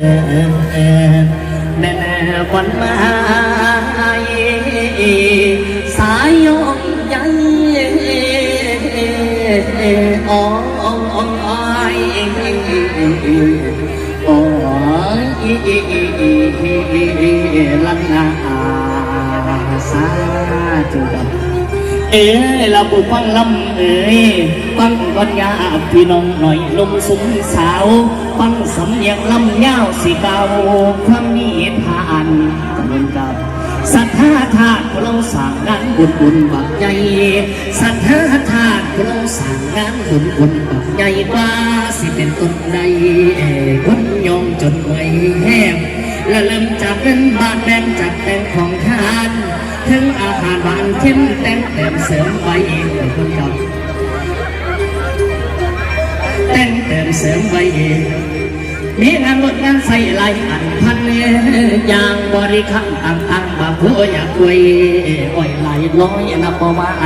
แน่ๆวันมาสายยงใหญ่อ่อนอ่อนอ้ายโอ้ยลันนาสาธุเอ๋เราบุฟังลำเอ๋ฟัง ก่อนยาพี่น้องหน่อยลมสุมสาวฟังสำเนียงลำยาวสิเก่าความนี้ผ่านเหมือนกับศรัทธาธาตุเราสั่งงานบุญบุญบักใหญ่ศรัทธาธาตุเราสั่งงานบุญบุญบักใหญ่ว่าสิเป็นต้นใดเอ๋คนยอมจนไหวแห้งและเริ่มจากเงินบาทแบ่งจากแต่งของทาน ถึงอาหารหวานเข้มแต่งเต็มเสริมไว้เองคนกับ แต่งเติมเสริมไว้เองมีงานลดงานใส่ไหลายอันพันอย่างบริคังต่างต่างบาเพื่อยากคุยอ้อยไหลร้อยนับบ่มาไอ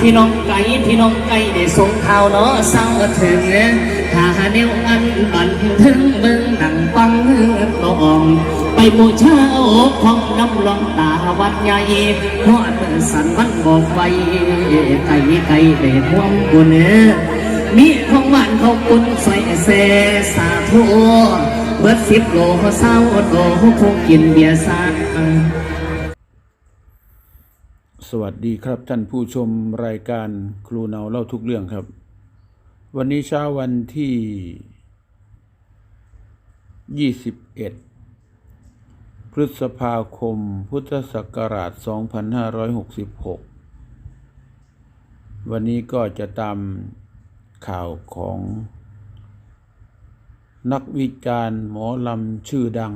ที่น้องไก่ที่น้องไก่ได้ส่งข่าวเนาะเศร้าถึงถ้าเดียอันบันถึงเบิ่งหนังฟังตองไปบูชาโอ้ของน้ำลองตาวัดใหญ่หอดมือสันวันบอกไฟไก่ไก่เด็ดห่วงบุญ มีของหวานเขากุนใส่เสสาธุเบิดสิบโลเศร้าโตคงกินเบียร์ซาสวัสดีครับท่านผู้ชมรายการครูเนาเล่าทุกเรื่องครับ วันนี้เช้าวันที่ 21 พฤษภาคมพุทธศักราช 2566 วันนี้ก็จะตาม ข่าวของนักวิจารณ์หมอลำชื่อดัง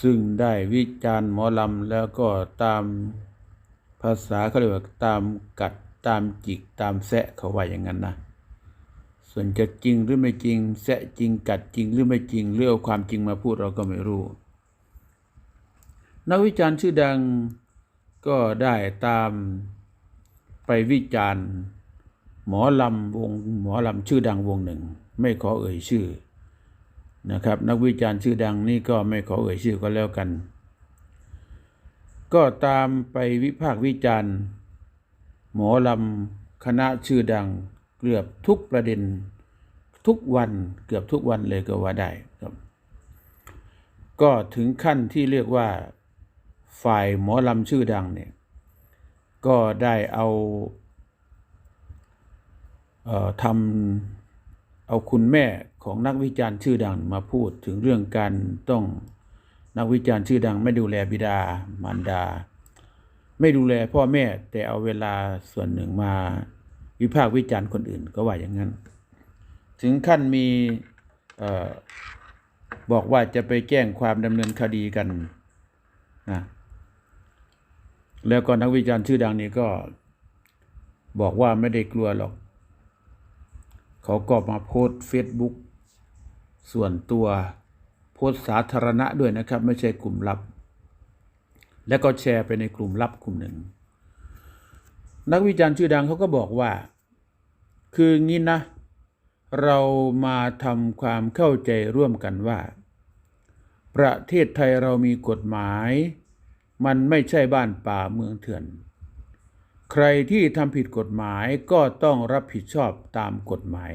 ซึ่งได้วิจารณ์หมอลำแล้วก็ตามภาษาเขาเรียกว่าตามกัดตามจิกตามแซะเขาว่าอย่างนั้นนะส่วนจะจริงหรือไม่จริงแซะจริงกัดจริงหรือไม่จริงเรื่องความจริงมาพูดเราก็ไม่รู้ นักวิจารณ์ชื่อดังก็ได้ตามไปวิจารณ์ หมอลำวงหมอลำชื่อดังวงหนึ่ง ไม่ขอเอ่ยชื่อนะครับ นักวิจารณ์ชื่อดังนี่ก็ไม่ขอเอ่ยชื่อก็แล้วกัน ก็ตามไปวิพากษ์วิจารณ์หมอลำคณะชื่อดังเกือบทุกประเด็นทุกวันเกือบทุกวันเลยก็ว่าได้ครับ ก็ถึงขั้นที่เรียกว่าฝ่ายหมอลำชื่อดังเนี่ยก็ได้เอา ทำเอาคุณแม่ของนักวิจารณ์ชื่อดังมาพูดถึงเรื่องการต้องนักวิจารณ์ชื่อดังไม่ดูแลบิดามารดา ไม่ดูแลพ่อแม่แต่เอาเวลาส่วนหนึ่งมาวิพากษ์วิจารณ์คนอื่นก็ว่าอย่างนั้น ถึงขั้นมีออบอกว่าจะไปแจ้งความดำเนินคดีกันนะแล้วก็นักวิจารณ์ชื่อดังนี้ก็บอกว่าไม่ได้กลัวหรอก เขาก็มาโพสเฟซบุ๊กส่วนตัวโพสสาธารณะด้วยนะครับ ไม่ใช่กลุ่มลับ แล้วก็แชร์ไปในกลุ่มลับกลุ่มหนึ่ง นักวิจารณ์ชื่อดังเขาก็บอกว่า คืองี้นะ เรามาทำความเข้าใจร่วมกันว่า ประเทศไทยเรามีกฎหมาย มันไม่ใช่บ้านป่าเมืองเถื่อน ใครที่ทำผิดกฎหมายก็ต้องรับผิดชอบตามกฎหมาย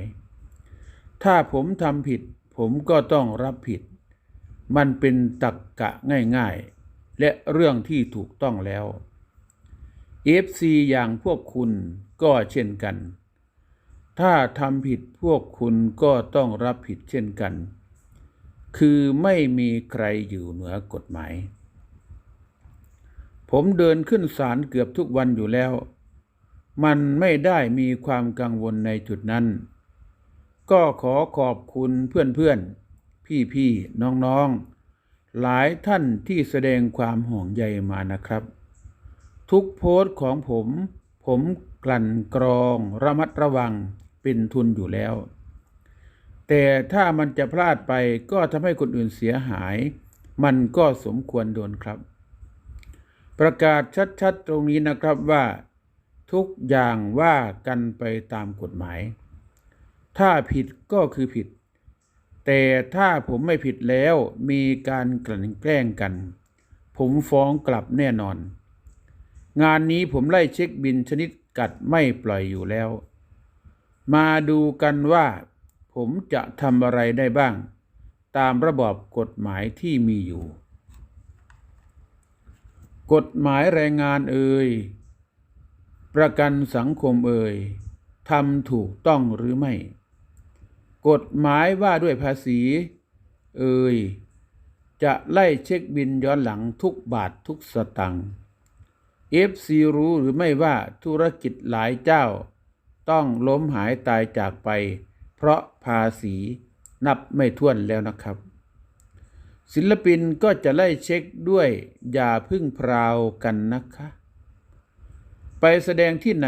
ถ้าผมทำผิด ผมก็ต้องรับผิด มันเป็นตักกะง่ายๆ และเรื่องที่ถูกต้องแล้ว FC อย่างพวกคุณก็เช่นกัน ถ้าทำผิดพวกคุณก็ต้องรับผิดเช่นกัน คือไม่มีใครอยู่เหนือกฎหมาย ผมเดินขึ้นศาลเกือบทุกวันอยู่แล้ว มันไม่ได้มีความกังวลในจุดนั้น ก็ขอขอบคุณเพื่อนๆ พี่ๆ น้องๆ หลายท่านที่แสดงความห่วงใยมานะครับ ทุกโพสต์ของผม ผมกลั่นกรองระมัดระวังเป็นทุนอยู่แล้ว แต่ถ้ามันจะพลาดไปก็ทำให้คนอื่นเสียหาย มันก็สมควรโดนครับ ประกาศชัดๆตรงนี้นะครับว่า ทุกอย่างว่ากันไปตามกฎหมาย ถ้าผิดก็คือผิด แต่ถ้าผมไม่ผิดแล้วมีการกลั่นแกล้งกัน ผมฟ้องกลับแน่นอน งานนี้ผมไล่เช็คบินชนิดกัดไม่ปล่อยอยู่แล้ว มาดูกันว่า ผมจะทำอะไรได้บ้าง ตามระบอบกฎหมายที่มีอยู่ กฎหมายแรงงานเอ่ยประกันสังคมเอ่ยทำถูกต้องหรือไม่ กฎหมายว่าด้วยภาษี เอ่ยจะไล่เช็คบินย้อนหลังทุกบาททุกสตังค์ FC รู้หรือไม่ว่าธุรกิจหลายเจ้า ต้องล้มหายตายจากไป เพราะภาษีนับไม่ถ้วนแล้วนะครับ ศิลปินก็จะไล่เช็คด้วยอย่าพึ่งพราวกันนะคะ ไปแสดงที่ไหน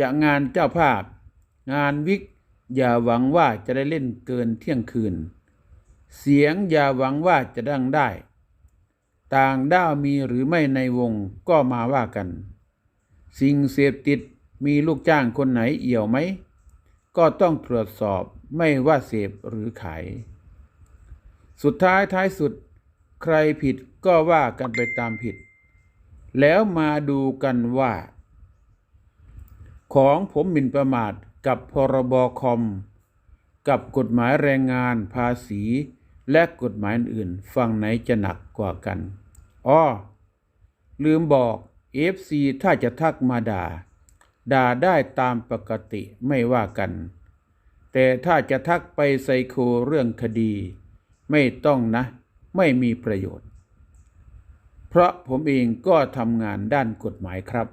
จะงานเจ้าภาพ งานวิก อย่าหวังว่าจะได้เล่นเกินเที่ยงคืน เสียงอย่าหวังว่าจะดังได้ ต่างด้าวมีหรือไม่ในวงก็มาว่ากัน สิ่งเสพติดมีลูกจ้างคนไหนเอี่ยวไหม ก็ต้องตรวจสอบไม่ว่าเสพหรือขาย สุดท้ายท้ายสุดใครผิดก็ว่ากันไปตามผิด แล้วมาดูกันว่า ของผมหมิ่นประมาทกับพรบคอม กับกฎหมายแรงงานภาษี และกฎหมายอื่นๆฝั่งไหนจะหนักกว่ากันอ้อลืมบอก FC ถ้าจะทักมาด่า ด่าได้ตามปกติไม่ว่ากัน แต่ถ้าจะทักไปไซโคเรื่องคดี ไม่ต้องนะ ไม่มีประโยชน์ เพราะผมเองก็ทำงานด้านกฎหมายครับ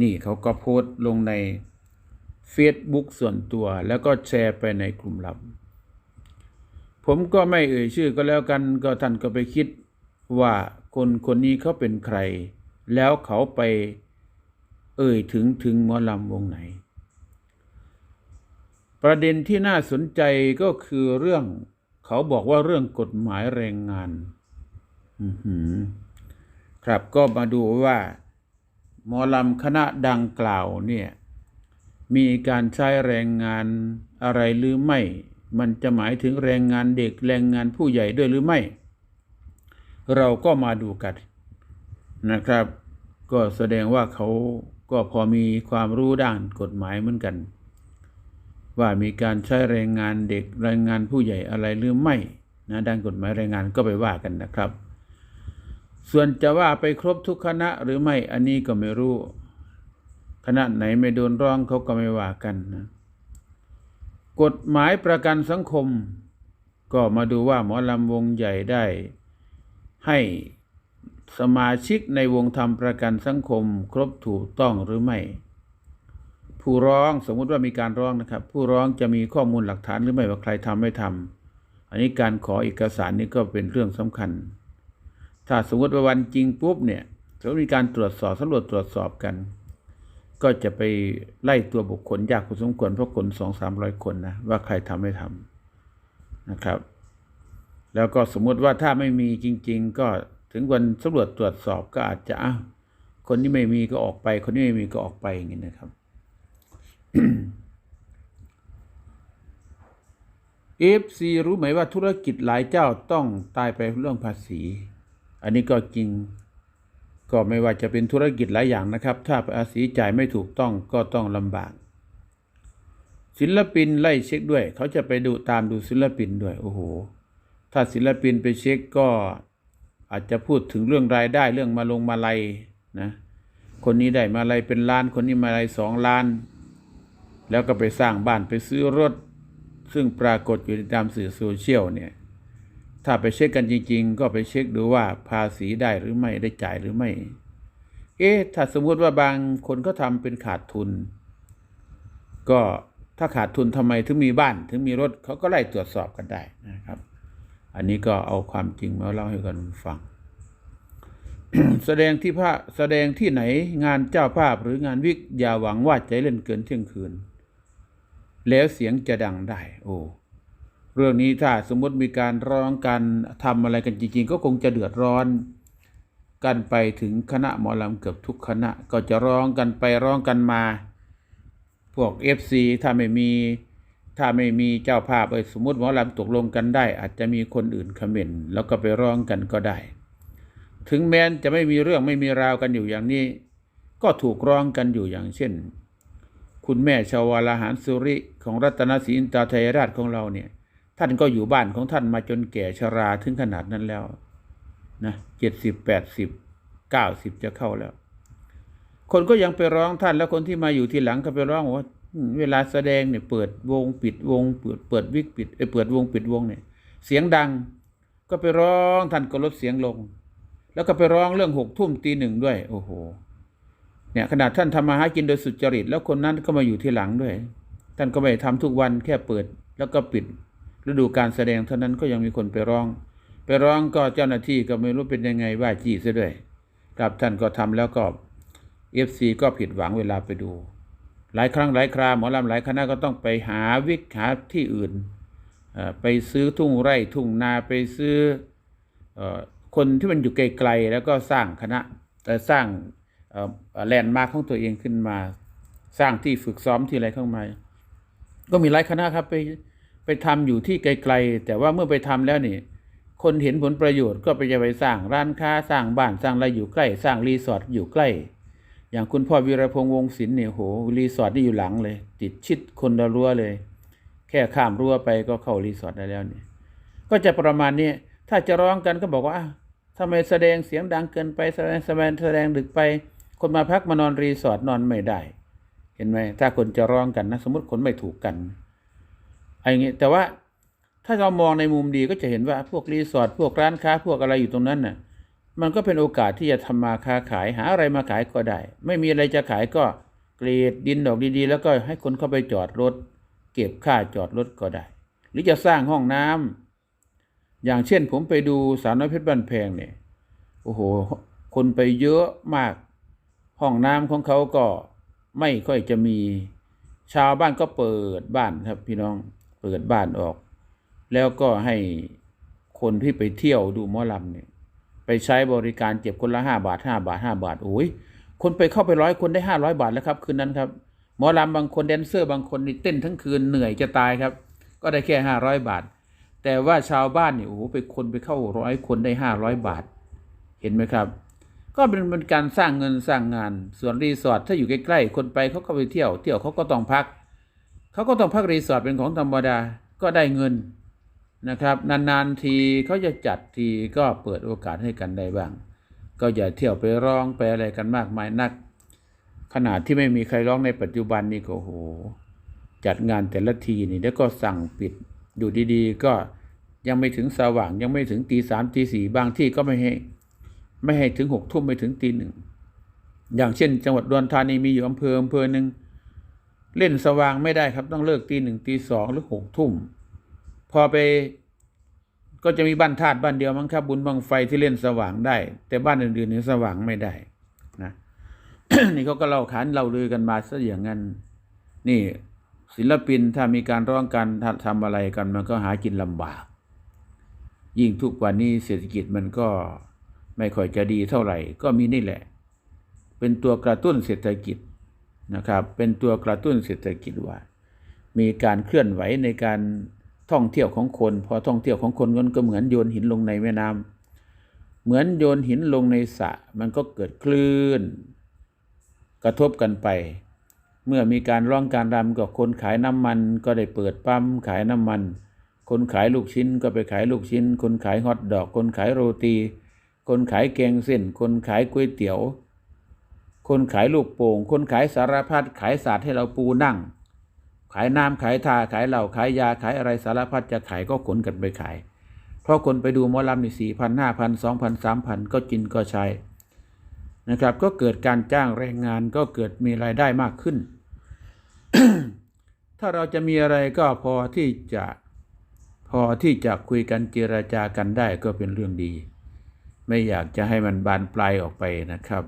นี่เขาก็โพสต์ลงใน Facebook ส่วนตัวแล้วก็แชร์ไปในกลุ่มลับ ผมก็ไม่เอ่ยชื่อก็แล้วกันก็ท่านก็ไปคิดว่าคนคนนี้เขาเป็นใคร แล้วเขาไปเอ่ยถึงถึงหมอลำวงไหน ประเด็นที่น่าสนใจก็คือเรื่อง เขาบอกว่าเรื่องกฎหมายแรงงานครับก็มาดูว่าหมอลำคณะดังกล่าวเนี่ย มีการใช้แรงงานอะไรหรือไม่ มันจะหมายถึงแรงงานเด็กแรงงานผู้ใหญ่ด้วยหรือไม่ เราก็มาดูกันนะครับ ก็แสดงว่าเขาก็พอมีความรู้ด้านกฎหมายเหมือนกัน ว่ามีการใช้แรงงานเด็กแรงงานผู้ใหญ่อะไรหรือไม่นะด้านกฎหมายแรงงานก็ไปว่ากันนะครับ ส่วนจะว่าไปครบทุกคณะหรือไม่อันนี้ก็ไม่รู้ คณะไหนไม่โดนร้องเขาก็ไม่ว่ากันนะกฎหมายประกันสังคม ก็มาดูว่าหมอลำวงใหญ่ได้ ให้สมาชิกในวงทำประกันสังคม ครบถูกต้องหรือไม่ ผู้ร้องสมมุติว่ามีการร้องนะครับ ผู้ร้องจะมีข้อมูลหลักฐานหรือไม่ว่าใครทำไม่ทำอันนี้การขอเอกสารนี่ก็เป็นเรื่องสำคัญ ถ้าสมมติว่าวันจริงปุ๊บเนี่ยจะมีการตรวจสอบสำรวจตรวจสอบกัน ก็จะไปไล่ตัวบุคคลยากพอสมควรเพราะคนสองสามร้อยคนนะว่าใครทำไม่ทำนะครับ แล้วก็สมมุติว่าถ้าไม่มีจริง ๆ ก็ถึงวันสำรวจตรวจสอบก็อาจจะคนที่ไม่มีก็ออกไป คนที่ไม่มีก็ออกไปอย่างนี้นะครับ เอฟซีรู้ไหมว่าธุรกิจหลายเจ้าต้องตายไปเรื่องภาษี อันนี้ก็จริง ก็ไม่ว่าจะเป็นธุรกิจหลายอย่างนะครับ ถ้าภาษีจ่ายไม่ถูกต้องก็ต้องลำบาก ศิลปินไล่เช็คด้วย เขาจะไปดูตามดูศิลปินด้วย โอ้โห ถ้าศิลปินไปเช็คก็อาจจะพูดถึงเรื่องรายได้เรื่องมาลงมาลัยนะ คนนี้ได้มาลัยเป็นล้าน คนนี้มาลัยสองล้าน แล้วก็ไปสร้างบ้านไปซื้อรถ ซึ่งปรากฏอยู่ในตามสื่อโซเชียลเนี่ยถ้าไปเช็คกันจริง ๆ ก็ไปเช็คดูว่าภาษีได้หรือไม่ได้จ่ายหรือไม่ เอ๊ะถ้าสมมติว่าบางคนก็ทำเป็นขาดทุน ก็ถ้าขาดทุนทำไมถึงมีบ้าน ถึงมีรถเขาก็ไล่ตรวจสอบกันได้นะครับ อันนี้ก็เอาความจริงมาเล่าให้กันฟัง แสดงที่ภาแสดงที่ไหนงานเจ้าภาพหรืองานวิกอย่าหวังว่าจะเล่นเกินเที่ยงคืน แล้วเสียงจะดังได้ โอ้เรื่องนี้ถ้าสมมติมีการร้องกันทำอะไรกันจริง ๆ ก็คงจะเดือดร้อน กันไปถึงคณะหมอลำเกือบทุกคณะ ก็จะร้องกันไปร้องกันมา พวก FC ถ้าไม่มีถ้าไม่มีเจ้าภาพเอยสมมติหมอลำตกลงกันได้ อาจจะมีคนอื่นคอมเมนต์แล้วก็ไปร้องกันก็ได้ ถึงแม้นจะไม่มีเรื่องไม่มีราวกันอยู่อย่างนี้ ก็ถูกร้องกันอยู่อย่างเช่น คุณแม่ชาวาลาหารสุริของรัตนศรีอินตราไทยราชของเราเนี่ย ท่านก็อยู่บ้านของท่านมาจนแก่ชราถึงขนาดนั้นแล้วนะเจ็ดสิบแปดสิบเก้าสิบจะเข้าแล้ว คนก็ยังไปร้องท่านแล้วคนที่มาอยู่ทีหลังก็ไปร้องว่าเวลาแสดงเนี่ยเปิดวงปิดวง เปิดเปิดวิกปิดเอเปิดวงปิดวงเนี่ย เสียงดังก็ไปร้องท่านก็ลดเสียงลง แล้วก็ไปร้องเรื่องหกทุ่มตีหนึ่งด้วย โอ้โห เนี่ยขนาดท่านทำมาหากินโดยสุจริต แล้วคนนั้นก็มาอยู่ที่หลังด้วย ท่านก็ไม่ได้ทำทุกวันแค่เปิดแล้วก็ปิด ฤดูการแสดงเท่านั้นก็ยังมีคนไปร้อง ไปร้องก็เจ้าหน้าที่ก็ไม่รู้เป็นยังไงว่าจี้ซะด้วยครับท่านก็ทำแล้วก็เอฟซีก็ผิดหวังเวลาไปดู หลายครั้งหลายคราหมอลำหลายคณะก็ต้องไปหาวิกหาที่อื่น ไปซื้อทุ่งไร่ทุ่งนาไปซื้ออคนที่มันอยู่ไกลๆแล้วก็สร้างคณะเอ่สร้าง แลนด์มาร์คของตัวเองขึ้นมา สร้างที่ฝึกซ้อมที่อะไรเข้ามาก็มีหลายคณะครับไปไปทำอยู่ที่ไกลๆ แต่ว่าเมื่อไปทำแล้วนี่ คนเห็นผลประโยชน์ก็ไปจะไปสร้างร้านค้าสร้างบ้านสร้างอะไรอยู่ใกล้ สร้างรีสอร์ทอยู่ใกล้ อย่างคุณพ่อวีรพงษ์วงศิลป์เนี่ยโหรีสอร์ทนี่อยู่หลังเลย ติดชิดคนละรั้วเลย แค่ข้ามรั้วไปก็เข้ารีสอร์ทได้แล้วนี่ก็จะประมาณนี้ถ้าจะร้องกันก็บอกว่าทำไมแสดงเสียงดังเกินไปแสดงแสดงแสดงดึกไป คนมาพักมานอนรีสอร์ทนอนไม่ได้ เห็นไหมถ้าคนจะร้องกันนะ สมมติคนไม่ถูกกันอะไรอย่างนี้แต่ว่าถ้าเรามองในมุมดีก็จะเห็นว่าพวกรีสอร์ทพวกร้านค้าพวกอะไรอยู่ตรงนั้นน่ะ มันก็เป็นโอกาสที่จะทำมาค้าขายหาอะไรมาขายก็ได้ ไม่มีอะไรจะขายก็เกรดดินดอกดีๆ แล้วก็ให้คนเข้าไปจอดรถ เก็บค่าจอดรถก็ได้ หรือจะสร้างห้องน้ำอย่างเช่นผมไปดูสาวน้อยเพชรบ้านแพงเนี่ยโอ้โห คนไปเยอะมาก ห้องน้ำของเขาก็ไม่ค่อยจะมี ชาวบ้านก็เปิดบ้านครับพี่น้องเปิดบ้านออก แล้วก็ให้คนที่ไปเที่ยวดูหมอลำเนี่ยไปใช้บริการเจ็บคนละห้าบาทห้าบาทห้าบาทโอ้ยคนไปเข้าไปร้อยคนได้ห้าร้อยบาทแล้วครับคืนนั้นครับหมอลำบางคนแดนเซอร์บางคนนี่เต้นทั้งคืนเหนื่อยจะตายครับ ก็ได้แค่ห้าร้อยบาท แต่ว่าชาวบ้านเนี่ยโอ้โหไปคนไปเข้าร้อยคนได้ห้าร้อยบาท เห็นไหมครับ ก็เป็นเป็นการสร้างเงินสร้างงาน ส่วนรีสอร์ทถ้าอยู่ใกล้ๆคนไปเขาก็ไปเที่ยว เที่ยวเขาก็ต้องพักเขาก็ต้องพักรีสอร์ทเป็นของธรรมดาก็ได้เงินนะครับ นานๆทีเขาจะจัดทีก็เปิดโอกาสให้กันได้บ้าง ก็อย่าเที่ยวไปร้องไปอะไรกันมากมายนัก ขนาดที่ไม่มีใครร้องในปัจจุบันนี่ก็โห จัดงานแต่ละทีนี่แล้วก็สั่งปิดอยู่ดีๆ ก็ยังไม่ถึงสว่างยังไม่ถึงตีสามตีสี่บางที่ก็ไม่ให้ ไม่ให้ถึงหกทุ่มไม่ถึงตีหนึ่งอย่างเช่น จังหวัดดอุดรธานีมีอยู่อำเภออำเภอหนึ่งเล่นสว่างไม่ได้ครับต้องเลิกตีหนึ่งตีสองหรือหกทุ่มพอไปก็จะมีบ้านธาตุบ้านเดียวมั้งครับ บุญบังไฟที่เล่นสว่างได้ แต่บ้านอื่นๆนี่สว่างไม่ได้นะนี่เขาก็เล่าขานเล่าลือกันมาซะอย่างนั้น นี่ศิลปินถ้ามีการร้องกันทำอะไรกันมันก็หากินลำบาก ยิ่งทุกวันนี้เศรษฐกิจมันก็ ไม่ค่อยจะดีเท่าไหร่ก็มีนี่แหละ เป็นตัวกระตุ้นเศรษฐกิจนะครับ เป็นตัวกระตุ้นเศรษฐกิจว่า มีการเคลื่อนไหวในการท่องเที่ยวของคน พอท่องเที่ยวของคนมันก็เหมือนโยนหินลงในแม่น้ำเหมือนโยนหินลงในสระมันก็เกิดคลื่น กระทบกันไป เมื่อมีการร้องการรำกับคนขายน้ำมันก็ได้เปิดปั๊มขายน้ำมัน คนขายลูกชิ้นก็ไปขายลูกชิ้น คนขายฮอทดอก คนขายโรตี คนขายแกงเส้น คนขายก๋วยเตี๋ยว คนขายลูกโป่ง คนขายสารพัดขายศาสตร์ให้เราปูนั่ง ขายน้ำขายทาขายเหล้าขายยาขายอะไรสารพัดจะขายก็ขนกันไปขาย เพราะคนไปดูมอลำนี่สี่พันห้าพันสองพันสามพันก็กินก็ใช้นะครับก็เกิดการจ้างแรงงานก็เกิดมีรายได้มากขึ้น ถ้าเราจะมีอะไรก็พอที่จะพอที่จะคุยกันเจรจากันได้ก็เป็นเรื่องดี ไม่อยากจะให้มันบานปลายออกไปนะครับ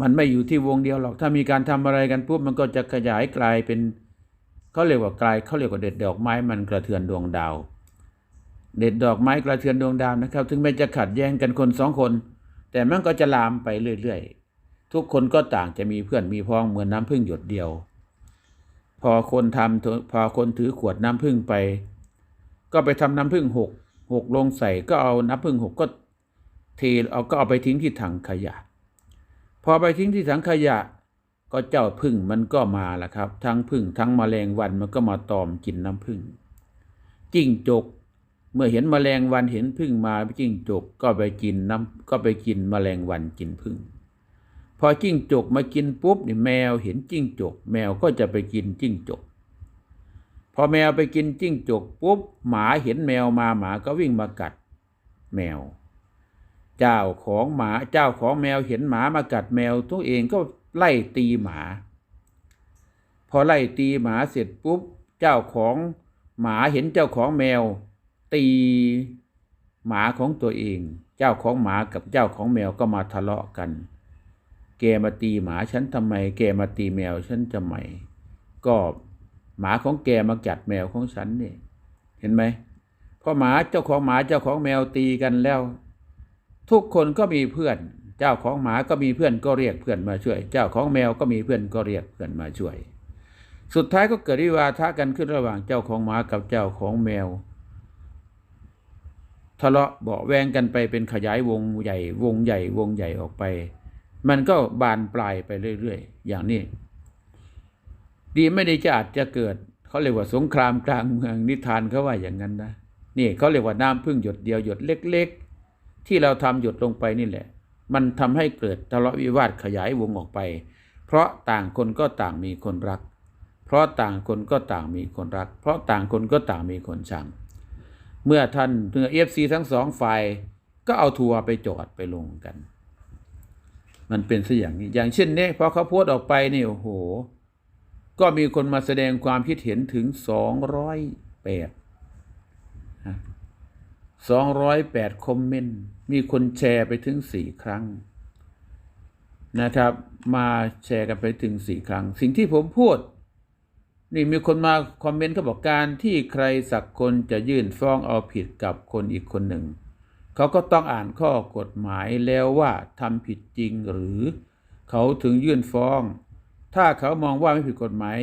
มันไม่อยู่ที่วงเดียวหรอกถ้ามีการทำอะไรกันปุ๊บมันก็จะขยายกลายเป็นเขาเรียกว่ากลายเขาเรียกว่าเด็ดดอกไม้มันกระเทือนดวงดาว เด็ดดอกไม้กระเทือนดวงดาวนะครับ ถึงแม้จะขัดแย้งกันคนสองคน แต่มันก็จะลามไปเรื่อยๆทุกคนก็ต่างจะมีเพื่อนมีพ้องเหมือนน้ำพึ่งหยดเดียว พอคนทำพอคนถือขวดน้ำผึ้งไป ก็ไปทำน้ำผึ้งหกหกลงใส่ก็เอาน้ำผึ้งหกก็ เทเอาก็เอาไปทิ้งที่ถังขยะ พอไปทิ้งที่ถังขยะ ก็เจ้าผึ้งมันก็มาละครับ ทั้งผึ้งทั้งแมลงวันมันก็มาตอมกินน้ำผึ้งจิ้งจก เมื่อเห็นแมลงวันเห็นผึ้งมาจิ้งจกก็ไปกินน้ำก็ไปกินแมลงวันกินผึ้งพอจิ้งจกมากินปุ๊บนี่แมวเห็นจิ้งจก แมวก็จะไปกินจิ้งจก พอแมวไปกินจิ้งจกปุ๊บหมาเห็นแมวมาหมาก็วิ่งมากัด แมว เจ้าของหมาเจ้าของแมวเห็นหมามากัดแมวตัวเองก็ไล่ตีหมา พอไล่ตีหมาเสร็จปุ๊บ เจ้าของหมาเห็นเจ้าของแมว ตีหมาของตัวเอง เจ้าของหมากับเจ้าของแมวก็มาทะเลาะกัน แกมาตีหมาฉันทำไม แกมาตีแมวฉันทำไมก็หมาของแกมากัดแมวของฉันนี่เห็นไหมพอหมาเจ้าของหมาเจ้าของแมวตีกันแล้ว ทุกคนก็มีเพื่อน เจ้าของหมาก็มีเพื่อนก็เรียกเพื่อนมาช่วย เจ้าของแมวก็มีเพื่อนก็เรียกเพื่อนมาช่วย สุดท้ายก็เกิดวิวาทะกันขึ้นระหว่างเจ้าของหมากับเจ้าของแมว ทะเลาะเบาแวงกันไปเป็นขยายวงใหญ่ วงใหญ่ วงใหญ่ออกไป มันก็บานปลายไปเรื่อยๆ อย่างนี้ ดีไม่ดีจะอาจจะเกิดเขาเรียกว่าสงครามกลางเมืองนิทานเขาว่าอย่างนั้นนะนี่เขาเรียกว่าน้ำพึ่งหยดเดียวหยดเล็ก ที่เราทำหยดลงไปนี่แหละ มันทำให้เกิดทะเลาะวิวาทขยายวงออกไป เพราะต่างคนก็ต่างมีคนรัก เพราะต่างคนก็ต่างมีคนรัก เพราะต่างคนก็ต่างมีคนชังเมื่อท่านเมื่อเอฟซีทั้งสองฝ่ายก็เอาทัวร์ไปจอดไปลงกัน มันเป็นซะอย่างนี้อย่างเช่นนี้พอเขาโพสต์ออกไปนี่โอ้โห ก็มีคนมาแสดงความคิดเห็นถึงสองร้อยแปด สองร้อยแปดคอมเมนต์ มีคนแชร์ไปถึงสี่ครั้ง นะครับ มาแชร์กันไปถึงสี่ครั้ง สิ่งที่ผมพูด นี่มีคนมาคอมเมนต์เขาบอกการที่ใครสักคนจะยื่นฟ้องเอาผิดกับคนอีกคนหนึ่ง เขาก็ต้องอ่านข้อกฎหมายแล้วว่าทำผิดจริงหรือเขาถึงยื่นฟ้อง ถ้าเขามองว่าไม่ผิดกฎหมาย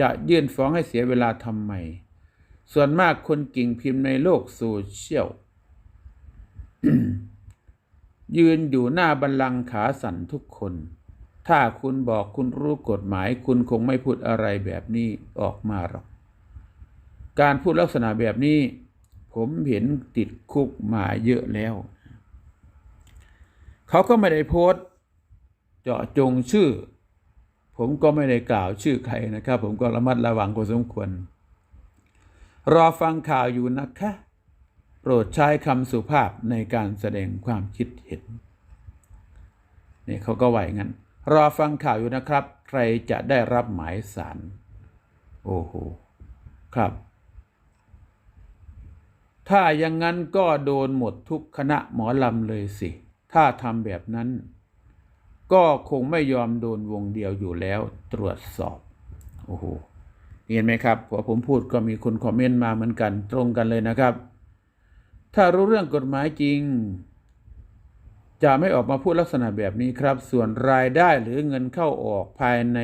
จะยื่นฟ้องให้เสียเวลาทำไม ส่วนมากคนกิ่งพิมพ์ในโลกโซเชียลยืนอยู่หน้าบัลลังก์ขาสั่นทุกคน ถ้าคุณบอกคุณรู้กฎหมาย คุณคงไม่พูดอะไรแบบนี้ออกมาหรอก การพูดลักษณะแบบนี้ ผมเห็นติดคุกมาเยอะแล้ว เขาก็ไม่ได้โพสต์ เจาะจงชื่อ ผมก็ไม่ได้กล่าวชื่อใครนะครับ ผมก็ระมัดระวังพอสมควร รอฟังข่าวอยู่นะคะ โปรดใช้คำสุภาพในการแสดงความคิดเห็นนี่เขาก็ไหวงั้น รอฟังข่าวอยู่นะครับ ใครจะได้รับหมายสารโอ้โห ครับ ถ้าอย่างนั้นก็โดนหมดทุกคณะหมอลำเลยสิ ถ้าทำแบบนั้น ก็คงไม่ยอมโดนวงเดียวอยู่แล้วตรวจสอบ โอ้โห เห็นไหมครับพอผมพูดก็มีคนคอมเมนต์มาเหมือนกันตรงกันเลยนะครับ ถ้ารู้เรื่องกฎหมายจริง จะไม่ออกมาพูดลักษณะแบบนี้ครับ ส่วนรายได้หรือเงินเข้าออกภายใน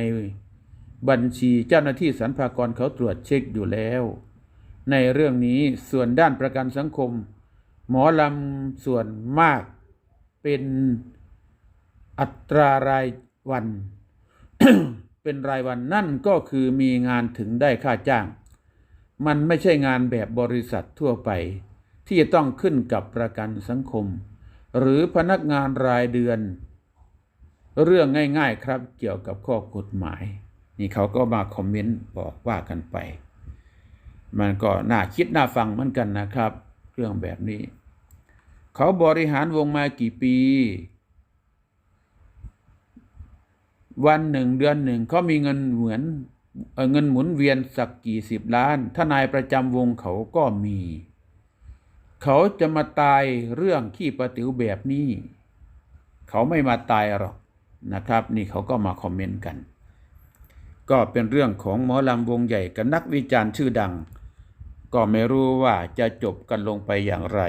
บัญชีเจ้าหน้าที่สรรพากรเขาตรวจเช็คอยู่แล้ว ในเรื่องนี้ส่วนด้านประกันสังคม หมอลำส่วนมากเป็นอัตรารายวัน เป็นรายวันนั่นก็คือมีงานถึงได้ค่าจ้าง มันไม่ใช่งานแบบบริษัททั่วไป ที่จะต้องขึ้นกับประกันสังคม หรือพนักงานรายเดือน เรื่องง่ายๆครับเกี่ยวกับข้อกฎหมาย นี่เขาก็มาคอมเมนต์บอกว่ากันไป มันก็น่าคิดน่าฟังเหมือนกันนะครับ เรื่องแบบนี้ เขาบริหารวงมากี่ปี วันหนึ่งเดือนหนึ่งเขามีเงินเหมือนเอเงินหมุนเวียนสักกี่สิบล้าน ทนายประจำวงเขาก็มี เขาจะมาตายเรื่องขี้ประติ๋วแบบนี้ เขาไม่มาตายหรอกนะครับ นี่เขาก็มาคอมเมนต์กัน ก็เป็นเรื่องของหมอลำวงใหญ่กับนักวิจารณ์ชื่อดัง ก็ไม่รู้ว่าจะจบกันลงไปอย่างไร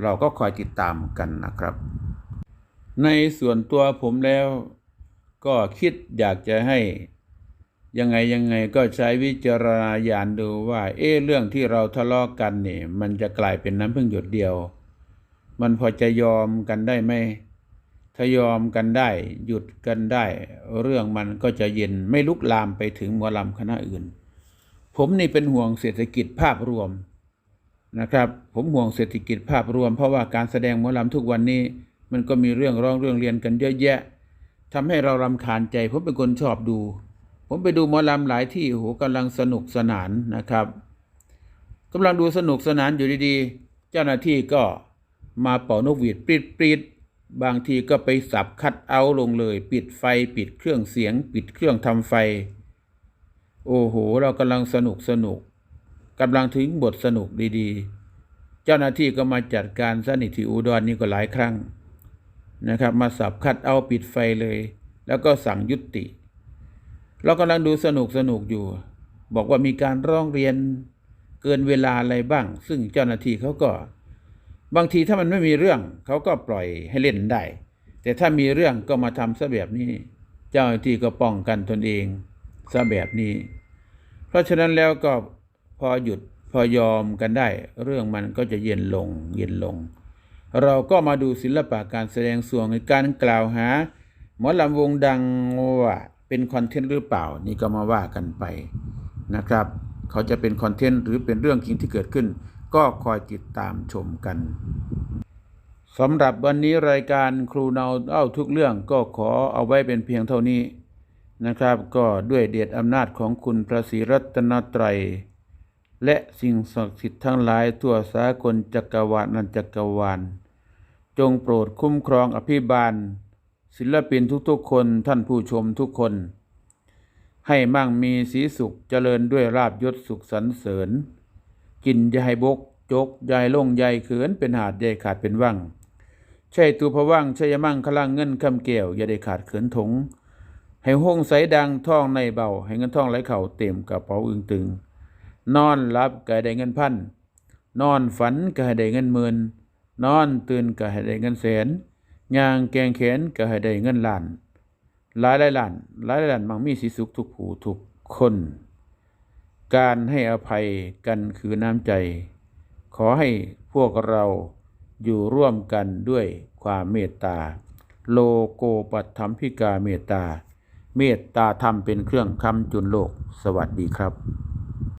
เราก็คอยติดตามกันนะครับ ในส่วนตัวผมแล้ว ก็คิดอยากจะให้ยังไงยังไงก็ใช้วิจารณญาณดูว่า เอ๊เรื่องที่เราทะเลาะกันเนี่ยมันจะกลายเป็นน้ำพึ่งหยดเดียว มันพอจะยอมกันได้ไหมถ้ายอมกันได้ หยุดกันได้ เรื่องมันก็จะเย็นไม่ลุกลามไปถึงหมอลำคณะอื่น ผมนี่เป็นห่วงเศรษฐกิจภาพรวมนะครับ ผมห่วงเศรษฐกิจภาพรวม เพราะว่าการแสดงหมอลำทุกวันนี้ มันก็มีเรื่องร้องเรื่องเรียนกันเยอะแยะ ทำให้เรารำคาญใจผมเป็นคนชอบดู ผมไปดูหมอลำหลายที่โอ้โหกำลังสนุกสนานนะครับกำลังดูสนุกสนานอยู่ดีๆ เจ้าหน้าที่ก็มาเป่านกหวีดปริดปริดบางทีก็ไปสับคัดเอาลงเลย ปิดไฟปิดเครื่องเสียง ปิดเครื่องทำไฟ โอ้โห เรากำลังสนุกสนุกกำลังถึงบทสนุกดีๆ เจ้าหน้าที่ก็มาจัดการสนิทที่อุดรนี่ก็หลายครั้ง นะครับ มาสับคัดเอาปิดไฟเลย แล้วก็สั่งยุติ เรากำลังดูสนุกสนุกอยู่ บอกว่ามีการร้องเรียนเกินเวลาอะไรบ้าง ซึ่งเจ้าหน้าที่เขาก็ บางทีถ้ามันไม่มีเรื่องเขาก็ปล่อยให้เล่นได้ แต่ถ้ามีเรื่องก็มาทำซะแบบนี้ เจ้าหน้าที่ก็ป้องกันตนเองซะแบบนี้ เพราะฉะนั้นแล้วก็พอหยุดพอยอมกันได้ เรื่องมันก็จะเย็นลงเย็นลง เราก็มาดูศิลปะการแสดงส่วนในการกล่าวหา หมอลำวงดังว่าเป็นคอนเทนต์หรือเปล่า นี่ก็มาว่ากันไปนะครับ เขาจะเป็นคอนเทนต์หรือเป็นเรื่องจริงที่เกิดขึ้น ก็คอยติดตามชมกันสำหรับวันนี้รายการครูเนาเล่าทุกเรื่องก็ขอเอาไว้เป็นเพียงเท่านี้นะครับ ก็ด้วยเดชอำนาจของคุณพระศรีรัตนตรัย และสิ่งศักดิ์สิทธิ์ทั้งหลายทั่วสากลจักรวาลนันจักรวาล จงโปรดคุ้มครองอภิบาล ศิลปินทุกๆคนท่านผู้ชมทุกคน ให้มั่งมีสีสุขเจริญด้วยราบยศสุขสรรเสริญ กินยายบกจกยายล่งยายเขินเป็นหาดยายขาดเป็นว่างใช่ตัวพะว่างใช่ยมั่งขลังเงินคำเกี่ยวอย่าได้ขาดเขินถงให้ห้องใสดังท่องในเบา ให้เงินท่องไหลเข่าเต็มกระเป๋าอึงตึง นอนหลับก็ให้ได้เงินพันนอนฝันก็ให้ได้เงินหมื่น นอนตื่นก็ให้ได้เงินแสนย่างแกงแขนก็ให้ได้เงินล้าน หลายหลายล้าน หลายหลายล้านมังมีสีสุขทุกผู้ทุกคน การให้อภัยกันคือน้ำใจ ขอให้พวกเราอยู่ร่วมกันด้วยความเมตตา โลโกปัตถัมพิกาเมตตา เมตตาธรรมเป็นเครื่องคำจุนโลก สวัสดีครับ